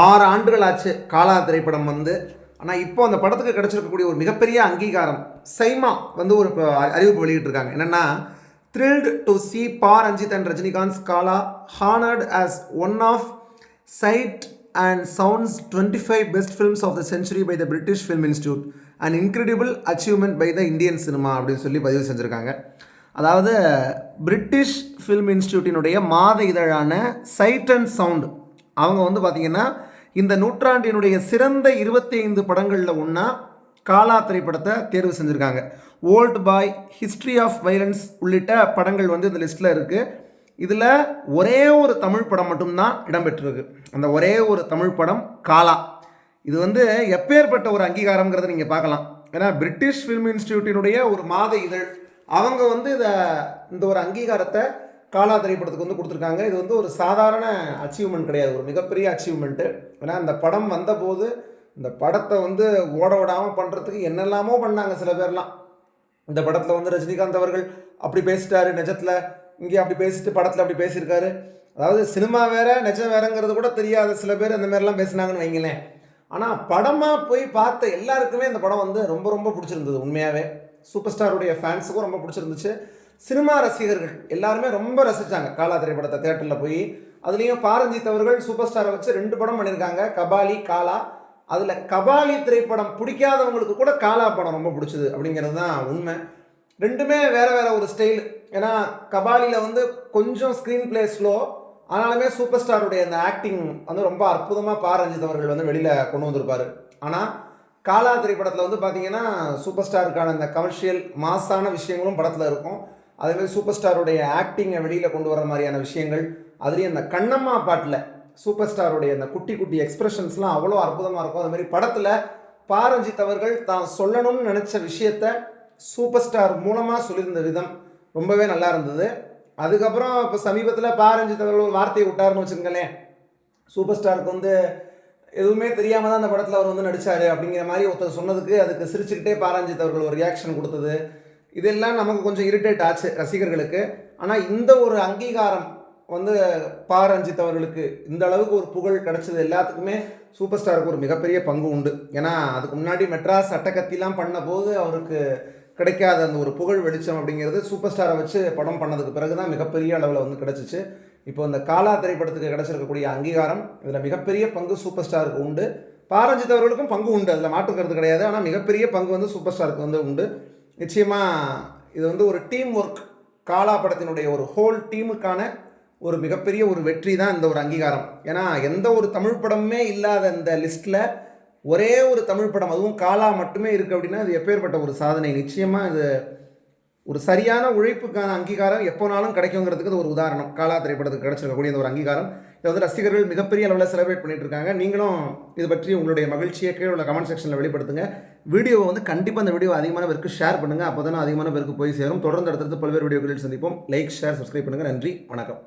ஆறு ஆண்டுகள் ஆச்சு காலா திரைப்படம் வந்து. ஆனால் இப்போ அந்த படத்துக்கு கிடைச்சிருக்கக்கூடிய ஒரு மிகப்பெரிய அங்கீகாரம் சைமா வந்து ஒரு அறிவிப்பு வெளியிட்டிருக்காங்க. என்னென்னா thrilled to C Pa Ranjith and Rajinikanth Kaala honoured as one of Sight and Sounds twenty five best films of the century by the British Film Institute and incredible achievement by the Indian cinema அப்படின்னு சொல்லி பதிவு செஞ்சுருக்காங்க. அதாவது British film இன்ஸ்டியூட்டினுடைய மாத இதழான side and sound அவங்க வந்து பார்த்திங்கன்னா இந்த நூற்றாண்டினுடைய சிறந்த இருபத்தி ஐந்து படங்களில் ஒன்றா காலா திரைப்படத்தை தேர்வு செஞ்சுருக்காங்க. Old boy history of violence உள்ளிட்ட படங்கள் வந்து இந்த லிஸ்ட்டில் இருக்குது இதில் ஒரே ஒரு தமிழ் படம் மட்டும்தான் இடம்பெற்றிருக்கு. அந்த ஒரே ஒரு தமிழ் படம் காலா. இது வந்து எப்பேற்பட்ட ஒரு அங்கீகாரங்கிறத நீங்கள் பார்க்கலாம். ஏன்னா பிரிட்டிஷ் ஃபிலிம் இன்ஸ்டியூட்டினுடைய ஒரு மாத இதழ். அவங்க வந்து இதை இந்த ஒரு அங்கீகாரத்தை காலா திரைப்படத்துக்கு வந்து கொடுத்துருக்காங்க. இது வந்து ஒரு சாதாரண அச்சீவ்மெண்ட் கிடையாது. ஒரு மிகப்பெரிய அச்சீவ்மெண்ட்டு ஏன்னா அந்த படம் வந்தபோது இந்த படத்தை வந்து ஓட விடாமல் பண்ணுறதுக்கு என்னெல்லாமோ பண்ணாங்க சில பேர்லாம். இந்த படத்தில் வந்து ரஜினிகாந்த் அவர்கள் அப்படி பேசிட்டாரு நிஜத்தில். இங்கே அப்படி பேசிட்டு படத்தில் அப்படி பேசியிருக்காரு. அதாவது சினிமா வேறு நிஜம் வேறங்கிறது கூட தெரியாத சில பேர் அந்த மாதிரிலாம் பேசினாங்கன்னு வைங்களேன். ஆனால் படமாக போய் பார்த்த எல்லாருக்குமே இந்த படம் வந்து ரொம்ப ரொம்ப பிடிச்சிருந்தது உண்மையாகவே சூப்பர் ஸ்டாருடைய ஃபேன்ஸுக்கும் ரொம்ப பிடிச்சிருந்துச்சு. சினிமா ரசிகர்கள் எல்லாருமே ரொம்ப ரசித்தாங்க காலா திரைப்படத்தை தேட்டரில் போய் அதுலேயும் பாரஞ்சித் அவர்கள் சூப்பர் ஸ்டாரை வச்சு ரெண்டு படம் பண்ணியிருக்காங்க கபாலி காலா. அதில் கபாலி திரைப்படம் பிடிக்காதவங்களுக்கு கூட காலா படம் ரொம்ப பிடிச்சது அப்படிங்கிறது தான் உண்மை. ரெண்டுமே வேறு வேறு ஒரு ஸ்டைல் ஏன்னா கபாலியில் வந்து கொஞ்சம் ஸ்க்ரீன் பிளே ஸ்லோ ஆனாலுமே சூப்பர் ஸ்டாருடைய அந்த ஆக்டிங் வந்து ரொம்ப அற்புதமாக பாரஞ்சித் அவர்கள் வந்து வெளியில் கொண்டு வந்திருப்பார். ஆனால் காலா திரைப்படத்தில் வந்து பார்த்தீங்கன்னா சூப்பர் ஸ்டாருக்கான அந்த கமர்ஷியல் மாஸான விஷயங்களும் படத்தில் இருக்கும். அதேமாதிரி சூப்பர் ஸ்டாருடைய ஆக்டிங்கை வெளியில் கொண்டு வர மாதிரியான விஷயங்கள் அதுலேயும் அந்த கண்ணம்மா பாட்டில் சூப்பர் ஸ்டாருடைய அந்த குட்டி குட்டி எக்ஸ்பிரஷன்ஸ்லாம் அவ்வளோ அற்புதமாக இருக்கும். அதுமாரி படத்தில் பாரஞ்சித் அவர்கள் தான் சொல்லணும்னு நினச்ச விஷயத்த சூப்பர் ஸ்டார் மூலமாக சொல்லியிருந்த விதம் ரொம்பவே நல்லா இருந்தது. அதுக்கப்புறம் இப்போ சமீபத்தில் பாரஞ்சித் அவர்கள் ஒரு வார்த்தையை விட்டாருன்னு வச்சுருங்களேன் சூப்பர் ஸ்டாருக்கு வந்து எதுவுமே தெரியாமல் தான் அந்த படத்தில் அவர் வந்து நடித்தார் அப்படிங்கிற மாதிரி ஒருத்தர் சொன்னதுக்கு அதுக்கு சிரிச்சுக்கிட்டே பாரஞ்சித் அவர்கள் ஒரு ரியாக்ஷன் கொடுத்தது. இதெல்லாம் நமக்கு கொஞ்சம் இரிட்டேட் ஆச்சு ரசிகர்களுக்கு. ஆனால் இந்த ஒரு அங்கீகாரம் வந்து பா ரஞ்சித் அவர்களுக்கு இந்த அளவுக்கு ஒரு புகழ் கிடைச்சது எல்லாத்துக்குமே சூப்பர் ஸ்டாருக்கு ஒரு மிகப்பெரிய பங்கு உண்டு. ஏன்னா அதுக்கு முன்னாடி மெட்ராஸ் அட்டகத்திலாம் பண்ண போது அவருக்கு கிடைக்காத அந்த ஒரு புகழ் வெளிச்சம் அப்படிங்கிறது சூப்பர் ஸ்டாரை வச்சு படம் பண்ணதுக்கு பிறகு தான் மிகப்பெரிய அளவில் வந்து கிடச்சிச்சு. இப்போ இந்த காலா திரைப்படத்துக்கு கிடச்சிருக்கக்கூடிய அங்கீகாரம் இதில் மிகப்பெரிய பங்கு சூப்பர் ஸ்டாருக்கு உண்டு. பாரஞ்சித் அவர்களுக்கும் பங்கு உண்டு. அதில் மாற்றுக்கிறது கிடையாது. ஆனால் மிகப்பெரிய பங்கு வந்து சூப்பர் ஸ்டாருக்கு வந்து உண்டு. நிச்சயமாக இது வந்து ஒரு டீம் ஒர்க் காலா படத்தினுடைய ஒரு ஹோல் டீமுக்கான ஒரு மிகப்பெரிய ஒரு வெற்றி தான் இந்த ஒரு அங்கீகாரம். ஏன்னா எந்த ஒரு தமிழ் படமுமே இல்லாத இந்த லிஸ்ட்டில் ஒரே ஒரு தமிழ் படம் அதுவும் காலா மட்டுமே இருக்குது அப்படின்னா இது எப்பேற்பட்ட ஒரு சாதனை. நிச்சயமாக இது ஒரு சரியான உழைப்புக்கான அங்கீகாரம் எப்போனாலும் கிடைக்குங்கிறதுக்கு அது ஒரு உதாரணம். காலா திரைப்படத்துக்கு கிடைச்சிருக்கக்கூடிய இந்த ஒரு அங்கீகாரம். இதை வந்து ரசிகர்கள் மிகப்பெரிய அளவில் செலிப்ரேட் பண்ணிட்டு இருக்காங்க. நீங்களும் இது பற்றி உங்களுடைய மகிழ்ச்சியை கீழே உள்ள கமெண்ட் செக்ஷனில் வெளிப்படுத்துங்க. வீடியோவை வந்து கண்டிப்பாக அந்த வீடியோ அதிகமான பேருக்கு ஷேர் பண்ணுங்கள் அப்போ தான் அதிகமான பேருக்கு போய் சேரும். தொடர்ந்து அடுத்தடுத்து பல்வேறு வீடியோக்களில் சந்திப்போம். லைக் ஷேர் சப்ஸ்கிரைப் பண்ணுங்கள் நன்றி. வணக்கம்.